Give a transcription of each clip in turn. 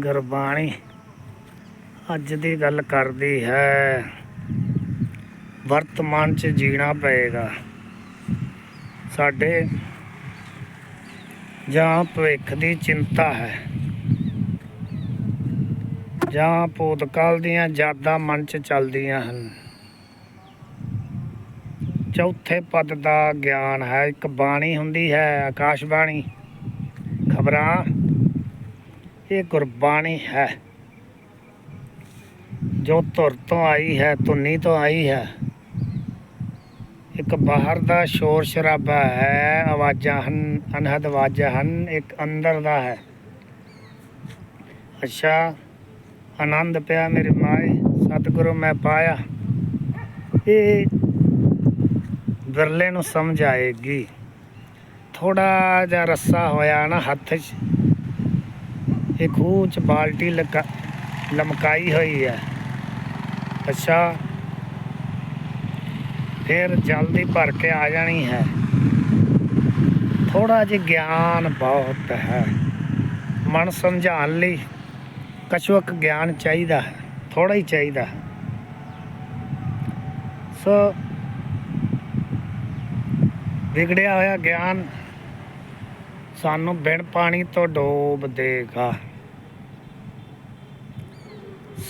ਗੁਰਬਾਣੀ ਅੱਜ ਦੀ ਗੱਲ ਕਰਦੀ ਹੈ। ਵਰਤਮਾਨ 'ਚ ਜੀਣਾ ਪਏਗਾ। ਸਾਡੇ ਜਾਂ ਭਵਿੱਖ ਦੀ ਚਿੰਤਾ ਹੈ। ਜਾਂ ਭੂਤਕਾਲ ਦੀਆਂ ਯਾਦਾਂ ਮਨ 'ਚ ਚੱਲਦੀਆਂ ਹਨ। ਚੌਥੇ ਪਦ ਦਾ ਗਿਆਨ ਹੈ। ਇੱਕ ਬਾਣੀ ਹੁੰਦੀ ਹੈ ਆਕਾਸ਼ ਬਾਣੀ ਖਬਰਾਂ ਇਹ ਗੁਰਬਾਣੀ ਹੈ। ਜੋ ਧੁਰ ਤੋਂ ਆਈ ਹੈ, ਧੁਨੀ ਤੋਂ ਆਈ ਹੈ। ਇੱਕ ਬਾਹਰ ਦਾ ਸ਼ੋਰ ਸ਼ਰਾਬਾ ਹੈ, ਆਵਾਜ਼ਾਂ ਹਨ, ਅਨਹਦ ਆਵਾਜ਼ਾਂ ਹਨ, ਇੱਕ ਅੰਦਰ ਦਾ ਹੈ। ਅੱਛਾ, ਆਨੰਦ ਪਿਆ ਮੇਰੇ ਮਾਏ, ਸਤਿਗੁਰੂ ਮੈਂ ਪਾਇਆ। ਇਹ ਵਿਰਲੇ ਨੂੰ ਸਮਝ ਆਏਗੀ। ਥੋੜਾ ਜਿਹਾ ਰੱਸਾ ਹੋਇਆ ਨਾ ਹੱਥ 'ਚ। ਇਹ ਖੂਹ 'ਚ ਬਾਲਟੀ ਲਗਾ, ਲਮਕਾਈ ਹੋਈ ਹੈ। ਅੱਛਾ। ਫਿਰ ਜਲਦੀ ਭਰ ਕੇ ਆ ਜਾਣੀ ਹੈ। ਥੋੜਾ ਜਿਹਾ ਗਿਆਨ ਬਹੁਤ ਹੈ। ਮਨ ਸਮਝਾਉਣ ਲਈ ਕਛੁਕ ਗਿਆਨ ਚਾਹੀਦਾ ਹੈ ਥੋੜਾ ਹੀ ਚਾਹੀਦਾ ਹੈ। ਸੋ ਵਿਗੜਿਆ ਹੋਇਆ ਗਿਆਨ ਸਾਨੂੰ ਬਿਨ ਪਾਣੀ ਤੋਂ ਡੋਬ ਦੇਗਾ।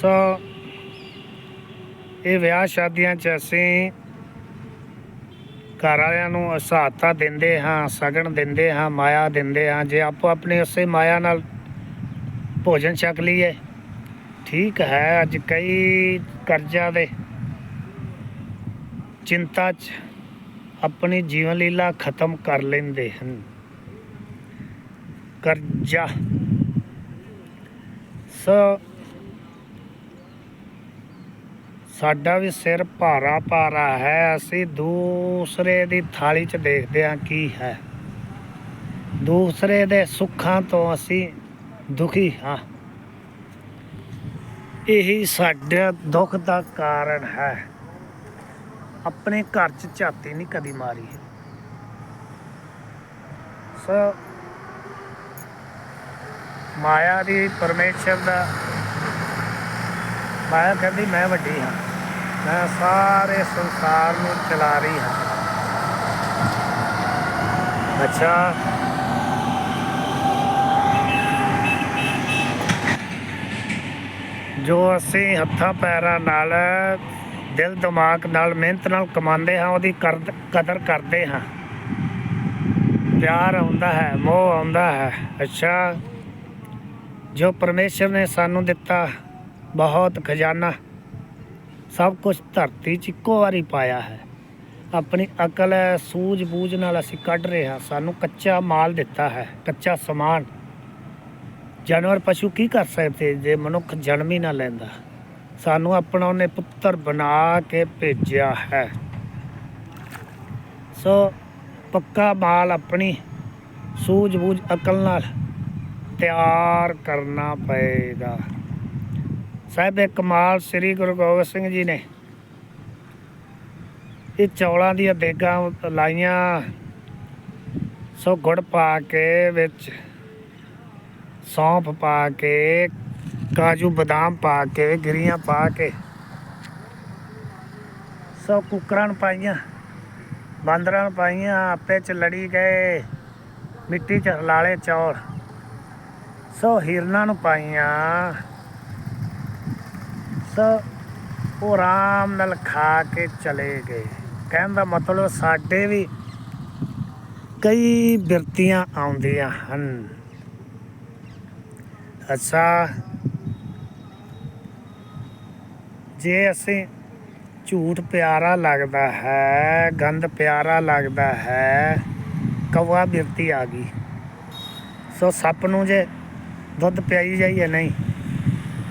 ਸੋ। ਇਹ ਵਿਆਹ ਸ਼ਾਦੀਆਂ 'ਚ ਅਸੀਂ ਘਰ ਵਾਲਿਆਂ ਨੂੰ ਸਹਾਇਤਾ ਦਿੰਦੇ ਹਾਂ ਸਗਣ ਦਿੰਦੇ ਹਾਂ, ਮਾਇਆ ਦਿੰਦੇ ਹਾਂ। ਜੇ ਆਪੋ ਆਪਣੇ ਉਸੇ ਮਾਇਆ ਨਾਲ ਭੋਜਨ ਛਕ ਲਈਏ, ਠੀਕ ਹੈ, ਅੱਜ ਕਈ ਕਰਜ਼ਾ ਦੇ ਚਿੰਤਾ 'ਚ ਆਪਣੀ ਜੀਵਨ ਲੀਲਾ ਖਤਮ ਕਰ ਲੈਂਦੇ ਹਨ। ਕਰਜ਼ਾ ਸੋ ਸਾਡਾ ਵੀ ਸਿਰ ਭਾਰਾ ਭਾਰਾ ਹੈ, ਅਸੀਂ ਦੂਸਰੇ ਦੀ ਥਾਲੀ 'ਚ ਦੇਖਦੇ ਹਾਂ ਕੀ ਹੈ। ਦੂਸਰੇ ਦੇ ਸੁੱਖਾਂ ਤੋਂ ਅਸੀਂ ਦੁਖੀ ਹਾਂ। ਇਹੀ ਸਾਡੇ ਦੁੱਖ ਦਾ ਕਾਰਨ ਹੈ। ਆਪਣੇ ਘਰ 'ਚ ਝਾਤੀ ਨਹੀਂ ਕਦੀ ਮਾਰੀ। ਸੋ ਮਾਇਆ ਦੀ ਪਰਮੇਸ਼ਰ ਦਾ, ਮਾਇਆ ਕਹਿੰਦੀ, ਮੈਂ ਵੱਡੀ ਹਾਂ। ਮੈਂ ਸਾਰੇ ਸੰਸਾਰ ਨੂੰ ਚਲਾ ਰਹੀ ਹਾਂ। ਅੱਛਾ। ਜੋ ਅਸੀਂ ਹੱਥਾਂ ਪੈਰਾਂ ਨਾਲ, ਦਿਲ ਦਿਮਾਗ ਨਾਲ, ਮਿਹਨਤ ਨਾਲ ਕਮਾਉਂਦੇ ਹਾਂ, ਉਹਦੀ ਕਰਦ- ਕਦਰ ਕਰਦੇ ਹਾਂ। ਪਿਆਰ ਆਉਂਦਾ ਹੈ, ਮੋਹ ਆਉਂਦਾ ਹੈ। ਅੱਛਾ। ਜੋ ਪਰਮੇਸ਼ਰ ਨੇ ਸਾਨੂੰ ਦਿੱਤਾ, ਬਹੁਤ ਖਜ਼ਾਨਾ। ਸਭ ਕੁਝ ਧਰਤੀ 'ਚ ਇੱਕੋ ਵਾਰੀ ਪਾਇਆ ਹੈ। ਆਪਣੀ ਅਕਲ, ਸੂਝ-ਬੂਝ ਨਾਲ ਅਸੀਂ ਕੱਢ ਰਹੇ ਹਾਂ। ਸਾਨੂੰ ਕੱਚਾ ਮਾਲ ਦਿੱਤਾ ਹੈ, ਕੱਚਾ ਸਮਾਨ। ਜਾਨਵਰ ਪਸ਼ੂ ਕੀ ਕਰ ਸਕਦੇ? ਜੇ ਮਨੁੱਖ ਜਨਮ ਹੀ ਨਾ ਲੈਂਦਾ, ਸਾਨੂੰ ਆਪਣਾ ਉਹਨੇ ਪੁੱਤਰ ਬਣਾ ਕੇ ਭੇਜਿਆ ਹੈ। ਸੋ ਪੱਕਾ ਮਾਲ ਆਪਣੀ ਸੂਝ-ਬੂਝ, ਅਕਲ ਨਾਲ ਤਿਆਰ ਕਰਨਾ ਪਏਗਾ। ਸਾਹਿਬ ਕਮਾਲ ਸ੍ਰੀ ਗੁਰੂ ਗੋਬਿੰਦ ਸਿੰਘ ਜੀ ਨੇ ਇਹ ਚੌਲਾਂ ਦੀਆਂ ਦੇਗਾਂ ਲਾਈਆਂ। ਸੋ ਗੁੜ ਪਾ ਕੇ ਵਿੱਚ, ਸੌਂਫ ਪਾ ਕੇ, ਕਾਜੂ ਬਦਾਮ ਪਾ ਕੇ, ਗਿਰੀਆਂ ਪਾ ਕੇ, ਸੋ ਕੁਕਰਾਂ ਨੂੰ ਪਾਈਆਂ, ਬਾਂਦਰਾਂ ਨੂੰ ਪਾਈਆਂ, ਆਪੇ ਚ ਲੜੀ ਗਏ, ਮਿੱਟੀ ਚ ਹਲਾਲੇ ਚੌਲ। ਸੋ ਹਿਰਨਾਂ ਨੂੰ ਪਾਈਆਂ। ਸੋ ਉਹ ਆਰਾਮ ਨਾਲ ਖਾ ਕੇ ਚਲੇ ਗਏ। ਕਹਿਣ ਦਾ ਮਤਲਬ ਸਾਡੇ ਵੀ ਕਈ ਬਿਰਤੀਆਂ ਆਉਂਦੀਆਂ ਹਨ। ਅੱਛਾ, ਜੇ ਅਸੀਂ ਝੂਠ ਪਿਆਰਾ ਲੱਗਦਾ ਹੈ, ਗੰਦ ਪਿਆਰਾ ਲੱਗਦਾ ਹੈ, ਕਵਾ ਬਿਰਤੀ ਆ ਗਈ। ਸੋ ਸੱਪ ਨੂੰ ਜੇ ਦੁੱਧ ਪਿਆਈ ਜਾਈਏ ਨਹੀਂ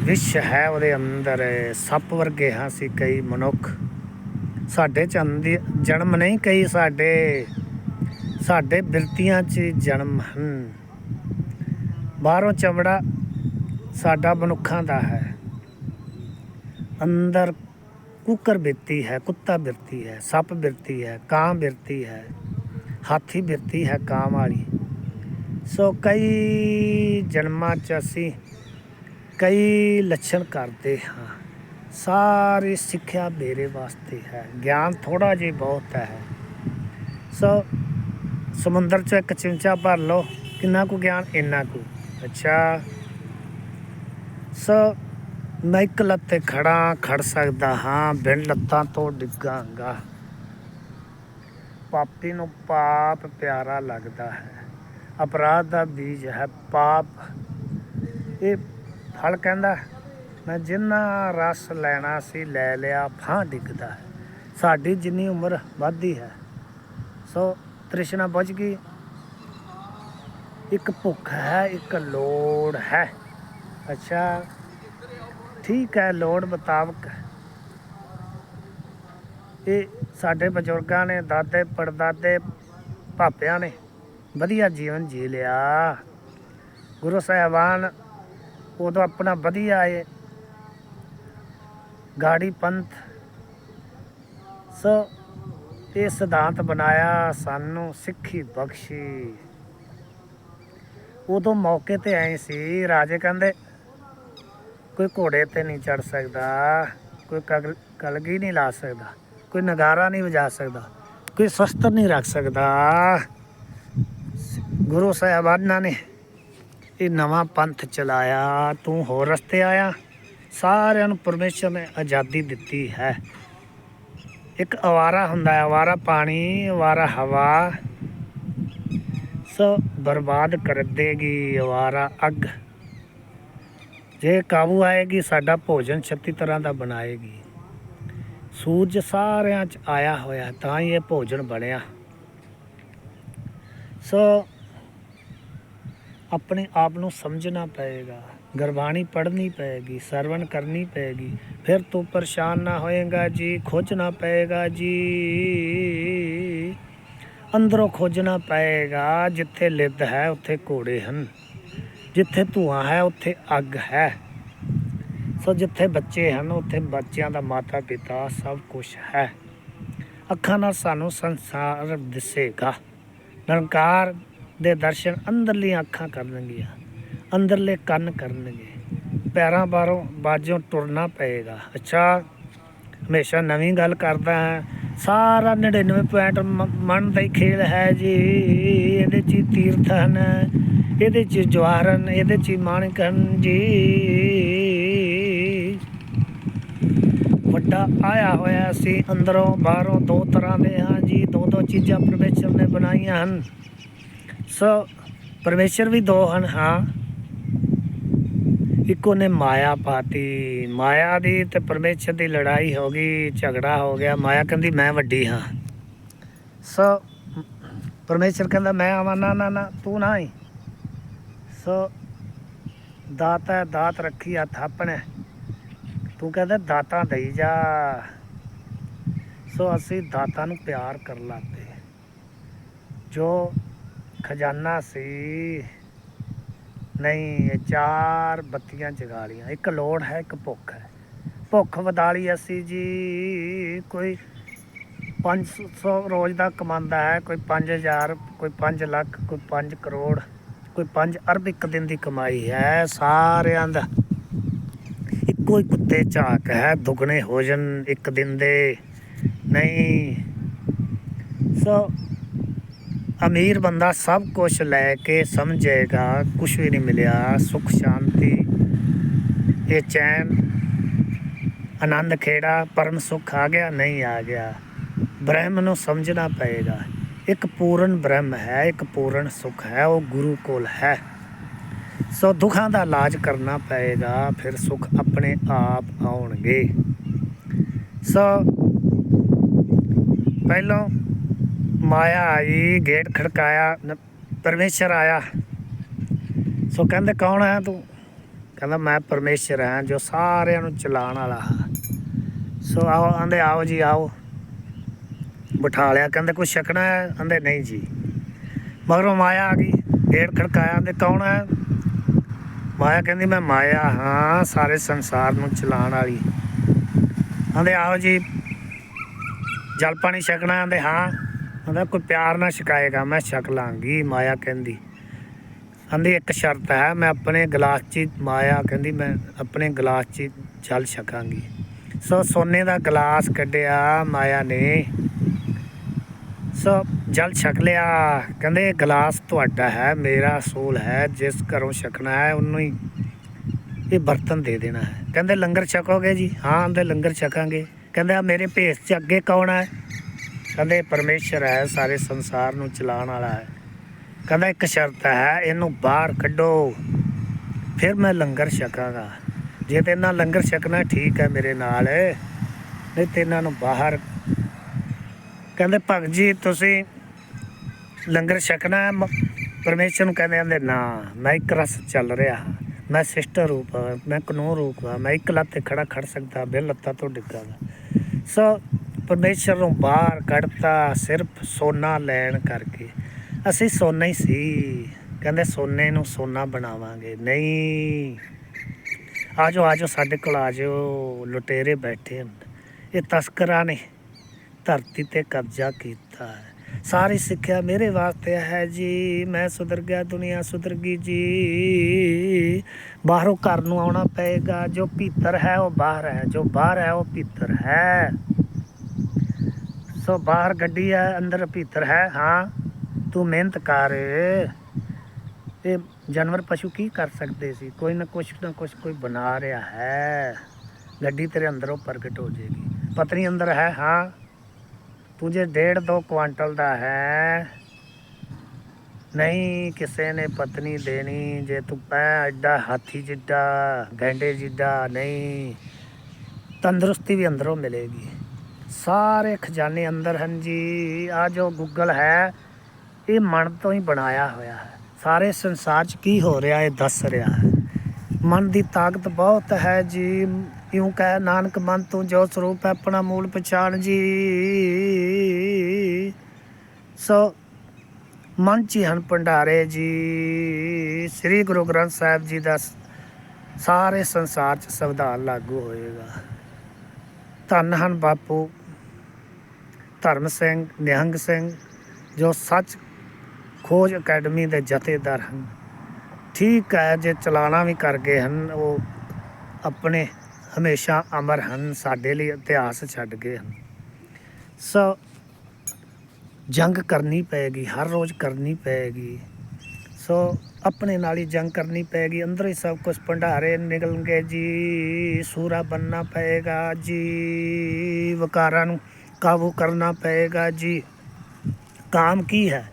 ਵਿਸ਼ ਹੈ ਉਹਦੇ ਅੰਦਰ। ਸੱਪ ਵਰਗੇ ਹਾਂ ਸੀ ਕਈ ਮਨੁੱਖ। ਸਾਡੇ ਚੰਦੀ ਜਨਮ ਨਹੀਂ ਕਈ ਸਾਡੇ। ਸਾਡੇ ਬਿਰਤੀਆਂ 'ਚ ਜਨਮ ਹਨ। ਬਾਹਰੋਂ ਚਮੜਾ ਸਾਡਾ ਮਨੁੱਖਾਂ ਦਾ ਹੈ। ਅੰਦਰ ਕੁੱਕਰ ਬਿਰਤੀ ਹੈ, ਕੁੱਤਾ ਬਿਰਤੀ ਹੈ, ਸੱਪ ਬਿਰਤੀ ਹੈ, ਕਾਂ ਬਿਰਤੀ ਹੈ, ਹਾਥੀ ਬਿਰਤੀ ਹੈ, ਕਾਂ ਵਾਲੀ। ਸੋ ਕਈ ਜਨਮਾਂ ਚ ਅਸੀਂ ਕਈ ਲੱਛਣ ਕਰਦੇ ਹਾਂ। ਸਾਰੀ ਸਿੱਖਿਆ ਮੇਰੇ ਵਾਸਤੇ ਹੈ। ਗਿਆਨ ਥੋੜਾ ਜਿਹਾ ਬਹੁਤ ਹੈ। ਸੋ ਸਮੁੰਦਰ ਚ ਇੱਕ ਚਮਚਾ ਭਰ ਲਓ। ਕਿੰਨਾ ਕੁ ਗਿਆਨ? ਇੰਨਾ ਕੁ। ਅੱਛਾ। ਸੋ ਮੈਂ ਇੱਕ ਲੱਤੇ ਖੜਾ ਖੜ ਸਕਦਾ ਹਾਂ। ਬਿਨ ਲੱਤਾਂ ਤੋਂ ਡਿੱਗਾਂਗਾ। ਪਾਪੀ ਨੂੰ ਪਾਪ ਪਿਆਰਾ ਲੱਗਦਾ ਹੈ। ਅਪਰਾਧ ਦਾ ਬੀਜ ਹੈ ਪਾਪ। ਇਹ ਫਲ ਕਹਿੰਦਾ, ਮੈਂ ਜਿੰਨਾ ਰਸ ਲੈਣਾ ਸੀ ਲੈ ਲਿਆ, ਫਾਂ ਡਿੱਗਦਾ ਹੈ। ਸਾਡੀ ਜਿੰਨੀ ਉਮਰ ਵੱਧਦੀ ਹੈ, ਸੋ ਤ੍ਰਿਸ਼ਨਾ ਬੁਝ ਗਈ। ਇੱਕ ਭੁੱਖ ਹੈ, ਇੱਕ ਲੋੜ ਹੈ। ਅੱਛਾ, ਠੀਕ ਹੈ, ਲੋੜ ਮੁਤਾਬਕ। ਇਹ ਸਾਡੇ ਬਜ਼ੁਰਗਾਂ ਨੇ, ਦਾਦੇ, ਪੜਦਾਦੇ, ਭਾਪਿਆਂ ਨੇ ਵਧੀਆ ਜੀਵਨ ਜੀ ਲਿਆ। ਗੁਰੂ ਸਾਹਿਬਾਨ ਉਦੋਂ ਆਪਣਾ ਵਧੀਆ ਏ ਗਾੜੀ ਪੰਥ। ਸੋ ਇਹ ਸਿਧਾਂਤ ਬਣਾਇਆ ਸਾਨੂੰ ਸਿੱਖੀ ਬਖਸ਼ੀ। ਉਦੋਂ ਮੌਕੇ ਤੇ ਆਏ ਸੀ, ਰਾਜੇ ਕਹਿੰਦੇ, ਕੋਈ ਘੋੜੇ ਤੇ ਨਹੀਂ ਚੜ ਸਕਦਾ, ਕੋਈ ਕਗਲ- ਕਲਗੀ ਨਹੀਂ ਲਾ ਸਕਦਾ, ਕੋਈ ਨਗਾਰਾ ਨਹੀਂ ਵਜਾ ਸਕਦਾ, ਕੋਈ ਸ਼ਸਤਰ ਨਹੀਂ ਰੱਖ ਸਕਦਾ। ਗੁਰੂ ਸਾਹਿਬਾਨਾਂ ਨੇ ਇਹ ਨਵਾਂ ਪੰਥ ਚਲਾਇਆ, ਤੂੰ ਹੋਰ ਰਸਤੇ ਆਇਆ। ਸਾਰਿਆਂ ਨੂੰ ਪਰਮੇਸ਼ਰ ਨੇ ਆਜ਼ਾਦੀ ਦਿੱਤੀ ਹੈ। ਇੱਕ ਅਵਾਰਾ ਹੁੰਦਾ ਹੈ, ਅਵਾਰਾ ਪਾਣੀ, ਅਵਾਰਾ ਹਵਾ। ਸੋ ਬਰਬਾਦ ਕਰ ਦੇਗੀ ਅਵਾਰਾ ਅੱਗ। ਜੇ ਕਾਬੂ ਆਏਗੀ, ਸਾਡਾ ਭੋਜਨ 36 ਤਰ੍ਹਾਂ ਦਾ ਬਣਾਏਗੀ। ਸੂਰਜ ਸਾਰਿਆਂ 'ਚ ਆਇਆ ਹੋਇਆ ਤਾਂ ਹੀ ਇਹ ਭੋਜਨ ਬਣਿਆ। ਸੋ ਆਪਣੇ ਆਪ ਨੂੰ ਸਮਝਣਾ ਪਏਗਾ। ਗੁਰਬਾਣੀ ਪੜ੍ਹਨੀ ਪਏਗੀ, ਸਰਵਣ ਕਰਨੀ ਪਏਗੀ। ਫਿਰ ਤੂੰ ਪਰੇਸ਼ਾਨ ਨਾ ਹੋਏਗਾ ਜੀ, ਖੋਜਣਾ ਪਏਗਾ ਜੀ। ਅੰਦਰੋਂ ਖੋਜਣਾ ਪਏਗਾ, ਜਿੱਥੇ ਲਿੱਦ ਹੈ ਉੱਥੇ ਘੋੜੇ ਹਨ। ਜਿੱਥੇ ਧੂਆਂ ਹੈ ਉੱਥੇ ਅੱਗ ਹੈ। ਸੋ ਜਿੱਥੇ ਬੱਚੇ ਹਨ, ਉੱਥੇ ਬੱਚਿਆਂ ਦਾ ਮਾਤਾ ਪਿਤਾ ਸਭ ਕੁਝ ਹੈ। ਅੱਖਾਂ ਨਾਲ ਸਾਨੂੰ ਸੰਸਾਰ ਦਿਸੇਗਾ। ਨਿਰੰਕਾਰ ਦੇ ਦਰਸ਼ਨ ਅੰਦਰਲੀਆਂ ਅੱਖਾਂ ਕਰਨਗੀਆਂ। ਅੰਦਰਲੇ ਕੰਨ ਕਰਨਗੇ। ਪੈਰਾਂ ਬਾਹਰੋਂ ਬਾਜੋਂ ਟੁਰਨਾ ਪਏਗਾ। ਅੱਛਾ, ਹਮੇਸ਼ਾ ਨਵੀਂ ਗੱਲ ਕਰਦਾ ਹਾਂ। ਸਾਰਾ 99 ਪੁਆਇੰਟ ਮਨ ਦਾ ਹੀ ਖੇਲ ਹੈ ਜੀ। ਇਹਦੇ 'ਚ ਹੀ ਤੀਰਥ ਹਨ ਇਹਦੇ 'ਚ ਜਵਾਹਰ ਹਨ ਇਹਦੇ 'ਚ ਹੀ ਮਾਣਕ ਹਨ ਜੀ। ਵੱਡਾ ਆਇਆ ਹੋਇਆ ਸੀ ਅੰਦਰੋਂ, ਬਾਹਰੋਂ ਦੋ ਤਰ੍ਹਾਂ ਦੇ ਹਾਂ ਜੀ। ਦੋ ਦੋ ਚੀਜ਼ਾਂ ਪਰਮੇਸ਼ਰ ਨੇ ਬਣਾਈਆਂ ਹਨ। ਸੋ ਪਰਮੇਸ਼ਰ ਵੀ ਦੋ ਹਨ ਹਾਂ। ਇੱਕੋ ਨੇ ਮਾਇਆ ਪਾਤੀ। ਮਾਇਆ ਦੀ ਤੇ ਪਰਮੇਸ਼ਰ ਦੀ ਲੜਾਈ ਹੋ ਗਈ ਝਗੜਾ ਹੋ ਗਿਆ। ਮਾਇਆ ਕਹਿੰਦੀ ਮੈਂ ਵੱਡੀ ਹਾਂ। ਸੋ ਪਰਮੇਸ਼ਰ ਕਹਿੰਦਾ ਮੈਂ ਆਵਾਂ। ਨਾ ਨਾ ਨਾ ਤੂੰ ਨਾ ਆਈ। ਸੋ ਦਾਤਾ ਹੈ, ਦਾਤ ਰੱਖੀ ਹੱਥ ਆਪਣੇ। ਤੂੰ ਕਹਿੰਦਾ ਦਾਤਾ ਦੇਈ ਜਾ। ਸੋ ਅਸੀਂ ਦਾਤਾ ਨੂੰ ਪਿਆਰ ਕਰ ਲਾਤੇ ਜੋ ਖਜ਼ਾਨਾ ਸੀ। ਨਹੀਂ, ਇਹ ਚਾਰ ਬੱਤੀਆਂ ਜਗਾ ਲੀਆਂ ਇੱਕ ਲੋੜ ਹੈ, ਇੱਕ ਭੁੱਖ ਹੈ। ਭੁੱਖ ਵਧਾਲੀ ਅਸੀਂ ਜੀ। ਕੋਈ 500 ਰੋਜ਼ ਦਾ ਕਮਾਉਂਦਾ ਹੈ, ਕੋਈ 5000 ਕੋਈ 5 ਲੱਖ, ਕੋਈ 5 ਕਰੋੜ, ਕੋਈ 5 ਅਰਬ ਇੱਕ ਦਿਨ ਦੀ ਕਮਾਈ ਹੈ ਸਾਰਿਆਂ ਦਾ। ਇੱਕੋ ਹੀ ਕੁੱਤੇ ਝਾਕ ਹੈ, ਦੁੱਗਣੇ ਹੋ ਜਾਣ ਇੱਕ ਦਿਨ ਦੇ। ਨਹੀਂ, ਸੋ ਅਮੀਰ ਬੰਦਾ ਸਭ ਕੁਝ ਲੈ ਕੇ ਸਮਝੇਗਾ ਕੁਝ ਵੀ ਨਹੀਂ ਮਿਲਿਆ, ਸੁਖ, ਸ਼ਾਂਤੀ। ਇਹ ਚੈਨ, ਆਨੰਦ ਖੇੜਾ, ਪਰਮ ਸੁਖ ਆ ਗਿਆ, ਨਹੀਂ ਆ ਗਿਆ। ਬ੍ਰਹਮ ਨੂੰ ਸਮਝਣਾ ਪਏਗਾ। ਇੱਕ ਪੂਰਨ ਬ੍ਰਹਮ ਹੈ, ਇੱਕ ਪੂਰਨ ਸੁਖ ਹੈ, ਉਹ ਗੁਰੂ ਕੋਲ ਹੈ। ਸੋ ਦੁੱਖਾਂ ਦਾ ਇਲਾਜ ਕਰਨਾ ਪਏਗਾ, ਫਿਰ ਸੁਖ ਆਪਣੇ ਆਪ ਆਉਣਗੇ। ਸੋ, ਪਹਿਲੋਂ ਮਾਇਆ ਆਈ, ਗੇਟ ਖੜਕਾਇਆ ਪਰਮੇਸ਼ਰ ਆਇਆ। ਸੋ ਕਹਿੰਦੇ, ਕੌਣ ਹੈ ਤੂੰ? ਕਹਿੰਦਾ, ਮੈਂ ਪਰਮੇਸ਼ਰ ਹਾਂ, ਜੋ ਸਾਰਿਆਂ ਨੂੰ ਚਲਾਉਣ ਵਾਲਾ ਹਾਂ। ਸੋ ਆਓ, ਆਂਦੇ, ਆਓ ਜੀ, ਆਓ। ਬਿਠਾ ਲਿਆ। ਕਹਿੰਦੇ ਕੁਛ ਛਕਣਾ ਹੈ? ਆਂਦੇ, ਨਹੀਂ ਜੀ। ਮਗਰੋਂ ਮਾਇਆ ਆ ਗਈ, ਗੇਟ ਖੜਕਾਇਆ। ਆਂਦੇ, ਕੌਣ ਹੈ? ਮਾਇਆ ਕਹਿੰਦੀ, ਮੈਂ ਮਾਇਆ ਹਾਂ, ਸਾਰੇ ਸੰਸਾਰ ਨੂੰ ਚਲਾਉਣ ਵਾਲੀ। ਆਂਦੇ, ਆਓ ਜੀ। ਜਲ ਪਾਣੀ ਛਕਣਾ ਆਂਦੇ, ਹਾਂ। ਕਹਿੰਦਾ ਕੋਈ ਪਿਆਰ ਨਾਲ ਛਕਾਏਗਾ, ਮੈਂ ਛਕ ਲਾਂਗੀ, ਮਾਇਆ ਕਹਿੰਦੀ। ਕਹਿੰਦੀ, ਇੱਕ ਸ਼ਰਤ ਹੈ, ਮੈਂ ਆਪਣੇ ਗਲਾਸ 'ਚ ਹੀ- ਮਾਇਆ ਕਹਿੰਦੀ, ਮੈਂ ਆਪਣੇ ਗਲਾਸ 'ਚ ਜਲ ਛਕਾਂਗੀ। ਸੋ ਸੋਨੇ ਦਾ ਗਲਾਸ ਕੱਢਿਆ ਮਾਇਆ ਨੇ। ਸੋ ਜਲ ਛਕ ਲਿਆ। ਕਹਿੰਦੇ, ਇਹ ਗਲਾਸ ਤੁਹਾਡਾ ਹੈ, ਮੇਰਾ ਅਸੂਲ ਹੈ, ਜਿਸ ਘਰੋਂ ਛਕਣਾ ਹੈ, ਉਹਨੂੰ ਹੀ ਇਹ ਬਰਤਨ ਦੇ ਦੇਣਾ ਹੈ। ਕਹਿੰਦੇ, ਲੰਗਰ ਛਕੋਗੇ ਜੀ? ਹਾਂ, ਕਹਿੰਦੇ, ਲੰਗਰ ਛਕਾਂਗੇ। ਕਹਿੰਦੇ ਆ ਮੇਰੇ ਭੇਸ 'ਚ ਅੱਗੇ ਕੌਣ ਹੈ? ਕਹਿੰਦੇ ਪਰਮੇਸ਼ਰ ਹੈ, ਸਾਰੇ ਸੰਸਾਰ ਨੂੰ ਚਲਾਉਣ ਵਾਲਾ ਹੈ। ਕਹਿੰਦਾ ਇੱਕ ਸ਼ਰਤ ਹੈ, ਇਹਨੂੰ ਬਾਹਰ ਕੱਢੋ। ਫਿਰ ਮੈਂ ਲੰਗਰ ਛਕਾਂਗਾ। ਜੇ ਤੇ ਇਹਨਾਂ ਲੰਗਰ ਛਕਣਾ ਠੀਕ ਹੈ ਮੇਰੇ ਨਾਲ, ਨਹੀਂ ਤੇ ਇਹਨਾਂ ਨੂੰ ਬਾਹਰ। ਕਹਿੰਦੇ ਭਗਤ ਜੀ, ਤੁਸੀਂ ਲੰਗਰ ਛਕਣਾ ਹੈ ਪਰਮੇਸ਼ਰ ਨੂੰ ਕਹਿੰਦੇ ਆਂਦੇ, ਨਾ, ਮੈਂ ਇੱਕ ਰਸ ਚੱਲ ਰਿਹਾ। ਮੈਂ ਸਿਸਟਰ ਰੂਪ ਹਾਂ, ਮੈਂ ਕਾਨੂੰਨ ਰੂਪ ਹਾਂ, ਮੈਂ ਇੱਕ ਲੱਤ ਤੇ ਖੜਾ ਖੜ ਸਕਦਾ ਬੇ ਲੱਤਾਂ ਤੋਂ ਡਿੱਗਾਂਗਾ। ਸੋ ਪਰਮੇਸ਼ਰ ਨੂੰ ਬਾਹਰ ਕੱਢਤਾ, ਸਿਰਫ ਸੋਨਾ ਲੈਣ ਕਰਕੇ। ਅਸੀਂ ਸੋਨਾ ਹੀ ਸੀ। ਕਹਿੰਦੇ ਸੋਨੇ ਨੂੰ ਸੋਨਾ ਬਣਾਵਾਂਗੇ। ਨਹੀਂ। ਆਜੋ ਆਜੋ, ਸਾਡੇ ਕੋਲ ਆਜੋ। ਲੁਟੇਰੇ ਬੈਠੇ ਹਨ। ਇਹ ਤਸਕਰਾਂ ਨੇ ਧਰਤੀ ਤੇ ਕਬਜ਼ਾ ਕੀਤਾ ਹੈ। ਸਾਰੀ ਸਿੱਖਿਆ ਮੇਰੇ ਵਾਸਤੇ ਹੈ ਜੀ। ਮੈਂ ਸੁਧਰ ਗਿਆ, ਦੁਨੀਆ ਸੁਧਰ ਗਈ ਜੀ। ਬਾਹਰੋਂ ਘਰ ਨੂੰ ਆਉਣਾ ਪਏਗਾ। ਜੋ ਭੀਤਰ ਹੈ, ਉਹ ਬਾਹਰ ਹੈ। ਜੋ ਬਾਹਰ ਹੈ, ਉਹ ਭੀਤਰ ਹੈ। ਸੋ ਬਾਹਰ ਗੱਡੀ ਹੈ ਅੰਦਰ ਭੀਤਰ ਹੈ। ਹਾਂ, ਤੂੰ ਮਿਹਨਤ ਕਰ। ਇਹ ਜਾਨਵਰ ਪਸ਼ੂ ਕੀ ਕਰ ਸਕਦੇ ਸੀ? ਕੋਈ ਨਾ ਕੁਛ ਨਾ ਕੁਛ ਕੋਈ ਬਣਾ ਰਿਹਾ ਹੈ। ਗੱਡੀ ਤੇਰੇ ਅੰਦਰੋਂ ਪ੍ਰਗਟ ਹੋ ਜਾਏਗੀ। ਪਤਨੀ ਅੰਦਰ ਹੈ, ਹਾਂ। ਤੁਝੇ ਡੇਢ ਦੋ ਕੁਆਂਟਲ ਦਾ ਹੈ। ਨਹੀਂ ਕਿਸੇ ਨੇ ਪਤਨੀ ਦੇਣੀ, ਜੇ ਤੂੰ ਪੈ ਐਡਾ ਹਾਥੀ ਜਿੱਡਾ, ਗੈਂਡੇ ਜਿੱਡਾ, ਨਹੀਂ। ਤੰਦਰੁਸਤੀ ਵੀ ਅੰਦਰੋਂ ਮਿਲੇਗੀ। ਸਾਰੇ ਖਜ਼ਾਨੇ ਅੰਦਰ ਹਨ ਜੀ। ਆ ਜੋ ਗੂਗਲ ਹੈ, ਇਹ ਮਨ ਤੋਂ ਹੀ ਬਣਾਇਆ ਹੋਇਆ ਹੈ। ਸਾਰੇ ਸੰਸਾਰ 'ਚ ਕੀ ਹੋ ਰਿਹਾ, ਇਹ ਦੱਸ ਰਿਹਾ ਹੈ। ਮਨ ਦੀ ਤਾਕਤ ਬਹੁਤ ਹੈ ਜੀ। ਇਉਂ ਕਹਿ, ਨਾਨਕ ਮਨ ਤੋਂ ਜੋ ਸਰੂਪ ਹੈ, ਆਪਣਾ ਮੂਲ ਪਛਾਣ ਜੀ। ਸੋ, ਮਨ ਚ ਹੀ ਹਨ ਭੰਡਾਰੇ ਜੀ। ਸ੍ਰੀ ਗੁਰੂ ਗ੍ਰੰਥ ਸਾਹਿਬ ਜੀ ਦਾ ਸਾਰੇ ਸੰਸਾਰ ਚ ਸੰਵਿਧਾਨ ਲਾਗੂ ਹੋਏਗਾ। ਧੰਨ ਹਨ ਬਾਪੂ। ਧਰਮ ਸਿੰਘ, ਨਿਹੰਗ ਸਿੰਘ, ਜੋ ਸੱਚ ਖੋਜ ਅਕੈਡਮੀ ਦੇ ਜਥੇਦਾਰ ਹਨ। ਠੀਕ ਹੈ, ਜੇ ਚਲਾਣਾ ਵੀ ਕਰ ਗਏ ਹਨ, ਉਹ ਆਪਣੇ ਹਮੇਸ਼ਾ ਅਮਰ ਹਨ, ਸਾਡੇ ਲਈ ਇਤਿਹਾਸ ਛੱਡ ਗਏ ਹਨ। ਸੋ, ਜੰਗ ਕਰਨੀ ਪਏਗੀ, ਹਰ ਰੋਜ਼ ਕਰਨੀ ਪਏਗੀ। ਸੋ, ਆਪਣੇ ਨਾਲ ਹੀ ਜੰਗ ਕਰਨੀ ਪਏਗੀ, ਅੰਦਰ ਹੀ ਸਭ ਕੁਝ ਭੰਡਾਰੇ ਨਿਕਲਣਗੇ ਜੀ, ਸੂਰਾ ਬੰਨਣਾ ਪਏਗਾ ਜੀ, ਵਕਾਰਾਂ ਨੂੰ ਕਾਬੂ ਕਰਨਾ ਪਏਗਾ ਜੀ। ਕਾਮ ਕੀ ਹੈ?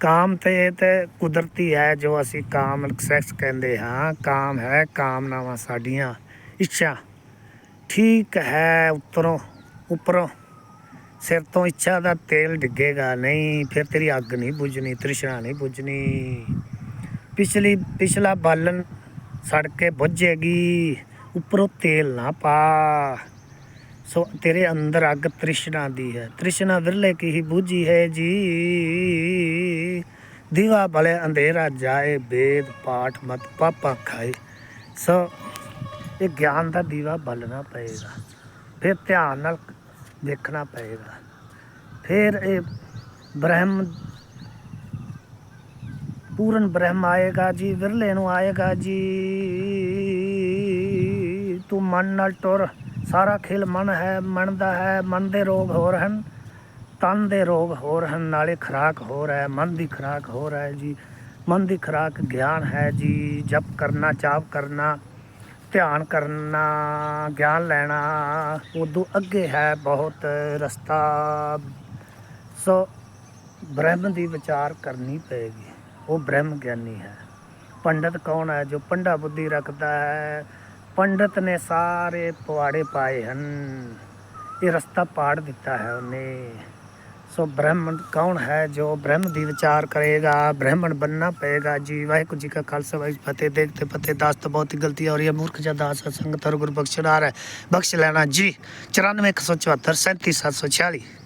ਕਾਮ ਤੇ ਤੇ ਕੁਦਰਤੀ ਹੈ ਜੋ ਅਸੀਂ ਕਾਮ ਸੈਕਸ ਕਹਿੰਦੇ ਹਾਂ। ਕਾਮ ਹੈ ਕਾਮਨਾਵਾਂ ਸਾਡੀਆਂ। ਇੱਛਾ ਠੀਕ ਹੈ ਉੱਤਰੋਂ, ਉੱਪਰੋਂ। ਸਿਰ ਤੋਂ ਇੱਛਾ ਦਾ ਤੇਲ ਡਿੱਗੇਗਾ ਨਹੀਂ, ਫਿਰ ਤੇਰੀ ਅੱਗ ਨਹੀਂ ਬੁਝਣੀ, ਤ੍ਰਿਸ਼ਨਾ ਨਹੀਂ ਬੁਝਣੀ। ਪਿਛਲੀ, ਪਿਛਲਾ ਬਾਲਣ ਸੜ ਕੇ ਬੁਝੇਗੀ, ਉੱਪਰੋਂ ਤੇਲ ਨਾ ਪਾ। ਸੋ ਤੇਰੇ ਅੰਦਰ ਅੱਗ ਤ੍ਰਿਸ਼ਨਾ ਦੀ ਹੈ। ਤ੍ਰਿਸ਼ਨਾ ਵਿਰਲੇ ਕੀ ਹੀ ਬੂਝੀ ਹੈ ਜੀ? ਦੀਵਾ ਭਲੇ ਅੰਧੇਰਾ ਜਾਏ, ਵੇਦ ਪਾਠ ਮਤ ਪਾਪਾ ਖਾਏ। ਸੋ ਇਹ ਗਿਆਨ ਦਾ ਦੀਵਾ ਬਲਣਾ ਪਏਗਾ। ਫਿਰ ਧਿਆਨ ਨਾਲ ਦੇਖਣਾ ਪਏਗਾ। ਫਿਰ ਇਹ ਬ੍ਰਹਮ ਪੂਰਨ ਬ੍ਰਹਮ ਆਏਗਾ ਜੀ, ਵਿਰਲੇ ਨੂੰ ਆਏਗਾ ਜੀ। ਤੂੰ ਮਨ ਨਾਲ ਟੁਰ ਸਾਰਾ ਖੇਲ ਮਨ ਹੈ, ਮਨ ਦਾ ਹੈ, ਮਨ ਦੇ ਰੋਗ ਹੋਰ ਹਨ, ਤਨ ਦੇ ਰੋਗ ਹੋਰ ਹਨ, ਨਾਲੇ ਖਰਾਕ ਹੋਰ ਹੈ, ਮਨ ਦੀ ਖਰਾਕ ਹੋਰ ਹੈ ਜੀ। ਮਨ ਦੀ ਖਰਾਕ ਗਿਆਨ ਹੈ ਜੀ, ਜਪ ਕਰਨਾ, ਚਾਪ ਕਰਨਾ, ਧਿਆਨ ਕਰਨਾ, ਗਿਆਨ ਲੈਣਾ, ਉਦੋਂ ਅੱਗੇ ਹੈ ਬਹੁਤ ਰਸਤਾ। ਸੋ ਬ੍ਰਹਮ ਦੀ ਵਿਚਾਰ ਕਰਨੀ ਪਏਗੀ, ਉਹ ਬ੍ਰਹਮ ਗਿਆਨੀ ਹੈ। ਪੰਡਤ ਕੌਣ ਹੈ ਜੋ ਪੰਡਾ ਬੁੱਧੀ ਰੱਖਦਾ ਹੈ? ਪੰਡਤ ਨੇ ਸਾਰੇ ਪਵਾੜੇ ਪਾਏ ਹਨ ਇਹ ਰਸਤਾ ਪਾੜ ਦਿੱਤਾ ਹੈ ਉਹਨੇ ਸੋ ਬ੍ਰਹਮਣ ਕੌਣ ਹੈ ਜੋ ਬ੍ਰਹਮ ਦੀ ਵਿਚਾਰ ਕਰੇਗਾ ਬ੍ਰਾਹਮਣ ਬੰਨਣਾ ਪਏਗਾ ਜੀ ਵਾਹਿਗੁਰੂ ਜੀ ਕਾ ਖਾਲਸਾ ਵਾਹਿਗੁਰੂ ਫਤਿਹ ਦੇਖਤੇ ਫਤਿਹ ਦਾਸ ਤੋਂ ਬਹੁਤ ਹੀ ਗਲਤੀ ਹੋ ਰਹੀ ਹੈ ਮੂਰਖ ਜਾਂ ਦਾਸ ਸੰਗਤ ਔਰ ਗੁਰੂ ਬਖਸ਼ਣਾ ਹੈ ਬਖਸ਼ ਲੈਣਾ ਜੀ 94 174 37 746